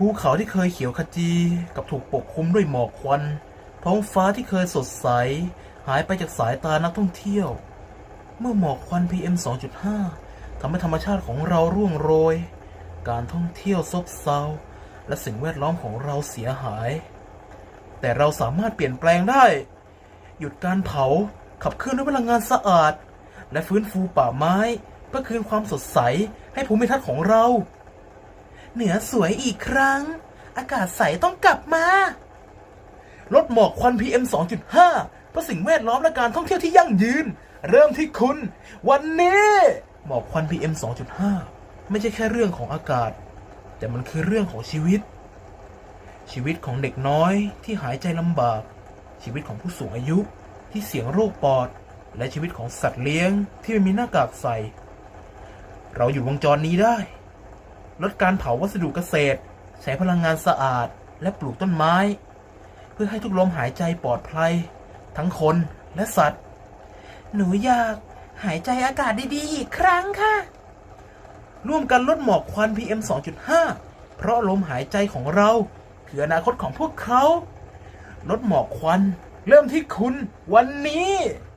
ภูเขาที่เคยเขียวขจีกับถูกปกคลุมด้วยหมอกควัน ท้องฟ้าที่เคยสดใส หายไปจากสายตานักท่องเที่ยว เมื่อหมอกควัน PM 2.5ทำให้ธรรมชาติของเราร่วงโรย การท่องเที่ยวซบเซา และสิ่งแวดล้อมของเราเสียหาย แต่เราสามารถเปลี่ยนแปลงได้ หยุดการเผา ขับเคลื่อนด้วยพลังงานสะอาด และฟื้นฟูป่าไม้ เพื่อคืนความสดใสให้ภูมิทัศน์ของเรา เหนือสวยอีกครั้ง อากาศใสต้องกลับมา ลดหมอกควัน PM 2.5เพื่อสิ่งแวดล้อมและการท่องเที่ยวที่ยั่งยืน เริ่มที่คุณ วันนี้หมอกควัน PM 2.5 ไม่ใช่แค่เรื่องของอากาศ แต่มันคือเรื่องของชีวิต ชีวิตของเด็กน้อยที่หายใจลำบาก ชีวิตของผู้สูงอายุที่เสี่ยงโรคปอด และชีวิตของสัตว์เลี้ยงที่ไม่มีหน้ากากใส่ เราอยู่วงจรนี้ได้ ลดการเผาวัสดุเกษตร ใช้พลังงานสะอาด และปลูกต้นไม้ เพื่อให้ทุกลมหายใจปลอดภัย ทั้งคนและสัตว์ หนูอยากหายใจอากาศดีๆอีกครั้งค่ะ ร่วมกันลดหมอกควัน PM 2.5 เพราะลมหายใจของเราคืออนาคตของพวกเขา ลดหมอกควัน เริ่มที่คุณวันนี้